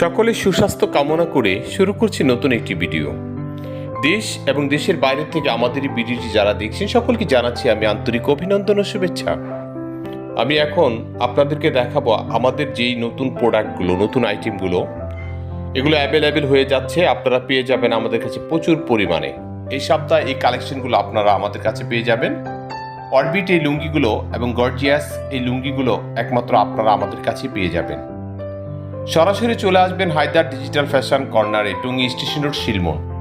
সকলের সুস্বাস্থ্য কামনা করে শুরু করছি নতুন একটি ভিডিও। দেশ এবং দেশের বাইরে থেকে আমাদের এই ভিডিওটি যারা দেখছেন, সকলকে জানাচ্ছি আমি আন্তরিক অভিনন্দন ও শুভেচ্ছা। আমি এখন আপনাদেরকে দেখাবো আমাদের যেই নতুন প্রোডাক্টগুলো, নতুন আইটেমগুলো। এগুলো অ্যাভেলেবেল হয়ে যাচ্ছে, আপনারা পেয়ে যাবেন আমাদের কাছে প্রচুর পরিমাণে। এই সপ্তাহে এই কালেকশনগুলো আপনারা আমাদের কাছে পেয়ে যাবেন। অরবিট এই লুঙ্গিগুলো এবং গর্জিয়াস এই লুঙ্গিগুলো একমাত্র আপনারা আমাদের কাছে পেয়ে যাবেন। সরাসরি চলে আসবেন হায়দার ডিজিটাল ফ্যাশন কর্নারে, টুঙ্গি স্টেশন রোড শিলমন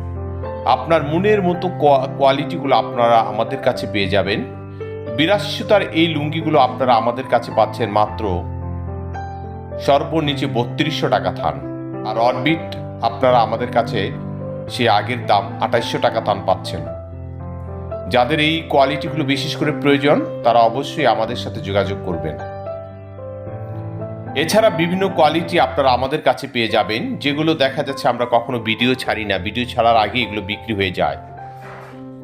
আপনার মনের মতো কোয়া- কোয়ালিটিগুলো আপনারা আমাদের কাছে পেয়ে যাবেন। বিরাশি সুতার এই লুঙ্গিগুলো আপনারা আমাদের কাছে পাচ্ছেন মাত্র সর্বনিচে বত্রিশশো টাকা থান। আর অরবিট আপনারা আমাদের কাছে সে আগের দাম আঠাইশশো টাকা থান পাচ্ছেন। যাদের এই কোয়ালিটিগুলো বিশেষ করে প্রয়োজন, তারা অবশ্যই আমাদের সাথে যোগাযোগ করবেন। এছাড়া বিভিন্ন কোয়ালিটি আপনারা আমাদের কাছে পেয়ে যাবেন, যেগুলো দেখা যাচ্ছে আমরা কখনো ভিডিও ছাড়ি না। ভিডিও ছাড়ার আগে এগুলো বিক্রি হয়ে যায়।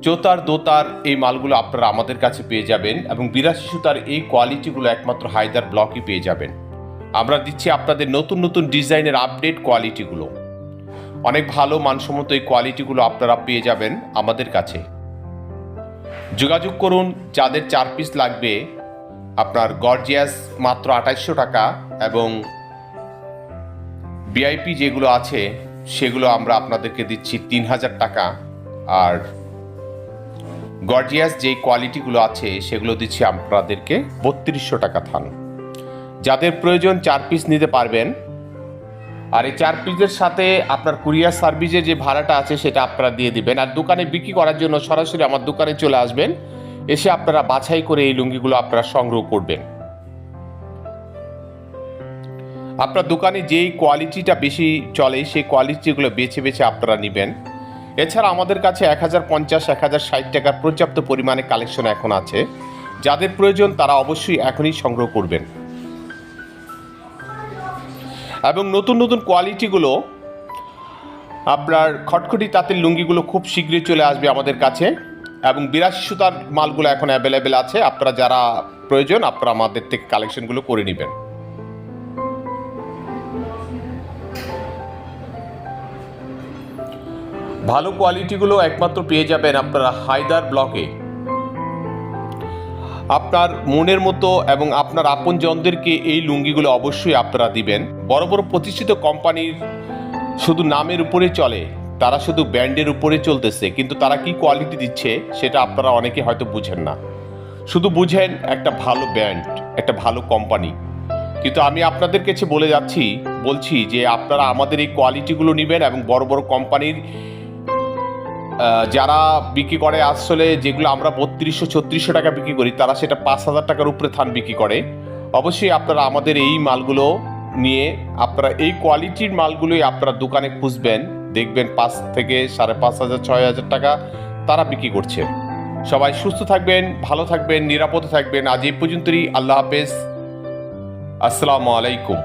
চোতার দোতার এই মালগুলো আপনারা আমাদের কাছে পেয়ে যাবেন এবং বিরাশি সুতার এই কোয়ালিটিগুলো একমাত্র হায়দার ব্লকই পেয়ে যাবেন। আমরা দিচ্ছি আপনাদের নতুন নতুন ডিজাইনের আপডেট কোয়ালিটিগুলো অনেক ভালো, মানসম্মত এই কোয়ালিটিগুলো আপনারা পেয়ে যাবেন আমাদের কাছে। যোগাযোগ করুন, যাদের চার পিস লাগবে আপনার গর্জিয়াস মাত্র আঠাইশশো টাকা এবং ভিআইপি যেগুলো আছে, সেগুলো আমরা আপনাদেরকে দিচ্ছি তিন হাজার টাকা। আর গর্জিয়াস যে কোয়ালিটিগুলো আছে, সেগুলো দিচ্ছি আপনাদেরকে বত্রিশশো টাকা থান। যাদের প্রয়োজন চার পিস নিতে পারবেন। আর এই চার পিসের সাথে আপনার কুরিয়ার সার্ভিসের যে ভাড়াটা আছে, সেটা আপনারা দিয়ে দিবেন। আর দোকানে বিক্রি করার জন্য সরাসরি আমার দোকানে চলে আসবেন। এসে আপনারা বাছাই করে এই লুঙ্গিগুলো আপনারা সংগ্রহ করবেন। আপনার দোকানে যেই কোয়ালিটিটা বেশি চলে, সেই কোয়ালিটিগুলো বেছে বেছে আপনারা নেবেন। এছাড়া আমাদের কাছে এক হাজার পঞ্চাশ, এক হাজার ষাট টাকার পর্যাপ্ত পরিমাণে কালেকশন এখন আছে। যাদের প্রয়োজন তারা অবশ্যই এখনই সংগ্রহ করবেন। এবং নতুন নতুন কোয়ালিটিগুলো আপনার খটখটি তাঁতের লুঙ্গিগুলো খুব শীঘ্রই চলে আসবে আমাদের কাছে। এবং বিরাশি সুতার মালগুলো এখন অ্যাভেলেবেল আছে। আপনারা যারা প্রয়োজন, আপনারা আমাদের থেকে কালেকশনগুলো করে নেবেন। ভালো কোয়ালিটিগুলো একমাত্র পেয়ে যাবেন আপনারা হায়দার ব্লকে। আপনার মনের মতো এবং আপনার আপনজনদেরকে এই লুঙ্গিগুলো অবশ্যই আপনারা দিবেন। বড় বড় প্রতিষ্ঠিত কোম্পানির শুধু নামের উপরে চলে। তারা শুধু ব্র্যান্ডের উপরে চলতেছে, কিন্তু তারা কি কোয়ালিটি দিচ্ছে সেটা আপনারা অনেকে হয়তো বুঝেন না। শুধু বুঝেন একটা ভালো ব্র্যান্ড একটা ভালো কোম্পানি কিন্তু আমি আপনাদের কাছে বলে যাচ্ছি, বলছি যে আপনারা আমাদের এই কোয়ালিটিগুলো নেবেন এবং বড় বড় কোম্পানির যারা বিক্রি করে আসলে যেগুলো আমরা বত্রিশশো, ছত্রিশশো টাকা বিক্রি করি, তারা সেটা পাঁচ হাজার টাকার উপরে থান বিক্রি করে। অবশ্যই আপনারা আমাদের এই মালগুলো নিয়ে আপনারা এই কোয়ালিটির মালগুলোই আপনারা দোকানে খুঁজবেন। দেখবেন পাঁচ থেকে সাড়ে পাঁচ হাজার, ছয় হাজার টাকা তারা বিক্রি করছে। সবাই সুস্থ থাকবেন, ভালো থাকবেন, নিরাপদে থাকবেন। আজ এই পর্যন্তই। আল্লাহ হাফেজ। আসসালামু আলাইকুম।